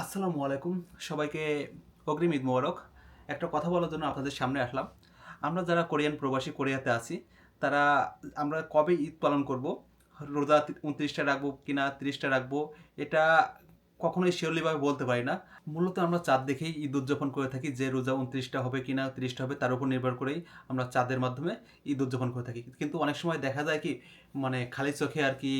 আসসালামু আলাইকুম। সবাইকে অগ্রিম ঈদ মোবারক। একটা কথা বলার জন্য আপনাদের সামনে আসলাম। আমরা যারা কোরিয়ান প্রবাসী কোরিয়াতে আছি, তারা, আমরা কবে ঈদ পালন করব? রোজা উনত্রিশটা রাখব কিনা, তিরিশটা রাখব? এটা কখনোই শিওরলিভাবে বলতে পারি না। মূলত আমরা চাঁদ দেখেই ঈদ উদযাপন করে থাকি, যে রোজা উনত্রিশটা হবে কি না তিরিশটা হবে, তার উপর নির্ভর করেই আমরা চাঁদের মাধ্যমে ঈদ উদযাপন করে থাকি। কিন্তু অনেক সময় দেখা যায় কি মানে খালি চোখে আর কি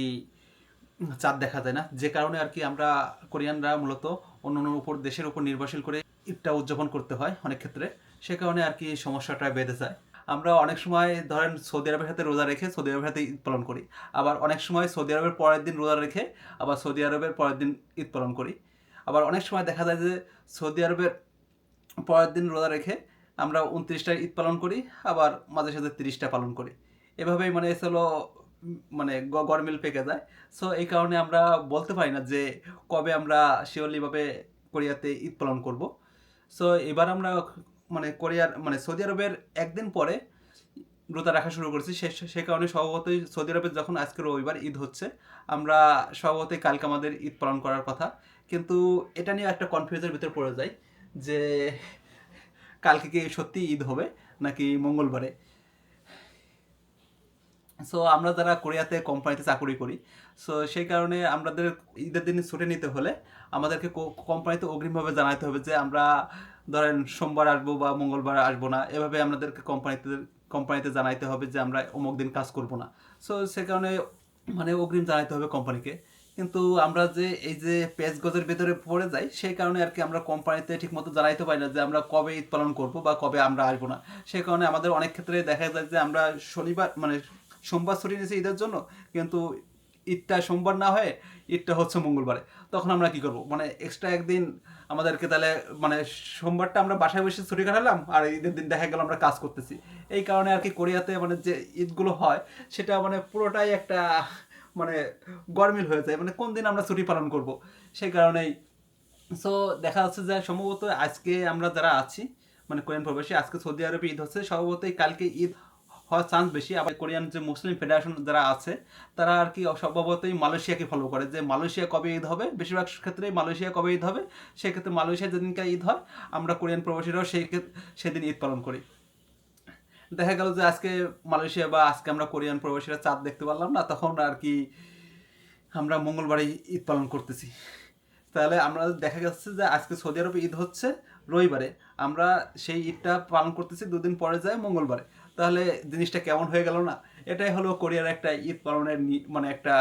চাঁদ দেখা যায় না। যে কারণে আর কি আমরা কোরিয়ানরা মূলত অন্য অন্য উপর দেশের উপর নির্ভরশীল করে ঈদটা উদযাপন করতে হয় অনেক ক্ষেত্রে। সে কারণে আর কি সমস্যাটা বেঁধে যায়। আমরা অনেক সময় ধরেন সৌদি আরবের সাথে রোজা রেখে সৌদি আরবের সাথে ঈদ পালন করি। আবার অনেক সময় সৌদি আরবের পরের দিন রোজা রেখে আবার সৌদি আরবের পরের দিন ঈদ পালন করি। আবার অনেক সময় দেখা যায় যে সৌদি আরবের পরের দিন রোজা রেখে আমরা উনত্রিশটা ঈদ পালন করি, আবার মাঝে সাথে তিরিশটা পালন করি। এভাবেই মানে হলো মানে গরমিল পেকে যায়। সো এই কারণে আমরা বলতে পারি না যে কবে আমরা শিওরলিভাবে কোরিয়াতে ঈদ পালন করব। সো এবার আমরা মানে কোরিয়ার মানে সৌদি আরবের একদিন পরে রোজা রাখা শুরু করেছি। সে সে কারণে স্বভাবতই সৌদি আরবে যখন আজকে রবিবার ঈদ হচ্ছে, আমরা স্বভাবতই কালকে আমাদের ঈদ পালন করার কথা। কিন্তু এটা নিয়ে একটা কনফিউজের ভিতরে পড়ে যায় যে কালকে কি সত্যি ঈদ হবে নাকি মঙ্গলবারে? সো আমরা যারা কোরিয়াতে কোম্পানিতে চাকরি করি সো সেই কারণে আমাদের ঈদের দিন ছুটি নিতে হলে আমাদেরকে কোম্পানিতে অগ্রিমভাবে জানাতে হবে যে আমরা ধরেন সোমবার আসব বা মঙ্গলবার আসব না, এভাবে আমাদেরকে কোম্পানিতে কোম্পানিতে জানাইতে হবে যে আমরা অমুক দিন কাজ করব না। সো সে কারণে মানে অগ্রিম জানাইতে হবে কোম্পানিকে। কিন্তু আমরা যে এই যে পেজ গজের ভেতরে পড়ে যাই, সেই কারণে আর কি আমরা কোম্পানিতে ঠিকমতো জানাইতে পারি না যে আমরা কবে ঈদ পালন করব বা কবে আমরা আসব না। সেই কারণে আমাদের অনেক ক্ষেত্রে দেখা যায় যে আমরা শনিবার মানে সোমবার ছুটি নিয়েছি ঈদের জন্য, কিন্তু ঈদটা সোমবার না হয়ে ঈদটা হচ্ছে মঙ্গলবারে। তখন আমরা কি করব? মানে এক্সট্রা একদিন আমাদেরকে তাহলে মানে সোমবারটা আমরা বাসায় বসে ছুটি কাটালাম আর ঈদের দিন দেখা গেল আমরা কাজ করতেছি। এই কারণে আর কি কোরিয়াতে মানে যে ঈদগুলো হয়, সেটা মানে পুরোটাই একটা মানে গরমিল হয়ে যায়। মানে কোন দিন আমরা ছুটি পালন করব? সেই কারণেই সো দেখা যাচ্ছে যে সম্ভবত আজকে আমরা যারা আছি মানে কোরিয়ান প্রবাসী, আজকে সৌদি আরবে ঈদ হচ্ছে। সম্ভবতই কালকে ঈদ হওয়ার চান্স বেশি। আবার কোরিয়ান যে মুসলিম ফেডারেশন যারা আছে, তারা আর কি স্বভাবতই মালয়েশিয়াকে ফলো করে যে মালয়েশিয়া কবে ঈদ হবে? বেশিরভাগ ক্ষেত্রে মালয়েশিয়া কবে ঈদ হবে? সেক্ষেত্রে মালয়েশিয়া যেদিনকে ঈদ হয়, আমরা কোরিয়ান প্রবাসীরাও সেই সেদিন ঈদ পালন করি। দেখা গেল যে আজকে মালয়েশিয়া বা আজকে আমরা কোরিয়ান প্রবাসীরা চাঁদ দেখতে পারলাম না, তখন আর কি আমরা মঙ্গলবারে ঈদ পালন করতেছি। তাহলে আমরা দেখা যাচ্ছে যে আজকে সৌদি আরবে ঈদ হচ্ছে রবিবারে। আমরা সেই ঈদটা পালন করতেছি, দুদিন পরে যায় মঙ্গলবারে। তাহলে জিনিসটা কেমন হয়ে গেল না? এটাই হলো কোরিয়ার একটা ঈদ পালনের মানে একটা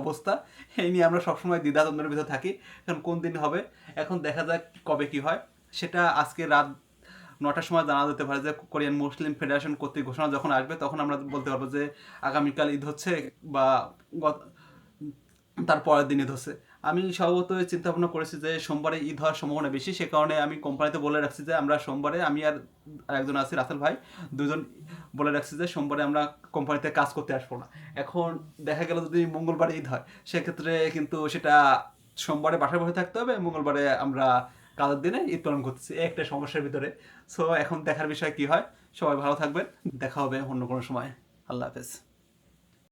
অবস্থা। এই নিয়ে আমরা সবসময় দ্বিধাদ্বন্দ্বের ভিতরে থাকি, এখন কোন দিন হবে, এখন দেখা যাক কবে কি হয়। সেটা আজকে রাত নটার সময় জানা যেতে পারে যে কোরিয়ান মুসলিম ফেডারেশন কর্তৃক ঘোষণা যখন আসবে, তখন আমরা বলতে পারব যে আগামীকাল ঈদ হচ্ছে বা তার পরের দিন ঈদ হচ্ছে। আমি স্বভাবত চিন্তা ভাবনা করেছি যে সোমবারে ঈদ হওয়ার সম্ভাবনা বেশি, সে কারণে আমি কোম্পানিতে বলে রাখছি যে আমরা সোমবারে, আমি আর একজন আছি, রাসেল ভাই, দুজন বলে রাখছি যে সোমবারে আমরা কোম্পানিতে কাজ করতে আসব না। এখন দেখা গেল যদি মঙ্গলবারে ঈদ হয়, সেক্ষেত্রে কিন্তু সেটা সোমবারে বাসায় বসে থাকতে হবে, মঙ্গলবারে আমরা কাজের দিনে ঈদ পালন করতেছি একটা সমস্যার ভিতরে। সো এখন দেখার বিষয় কি হয়, সবাই ভালো থাকবেন, দেখা হবে অন্য কোনো সময়। আল্লাহ হাফেজ।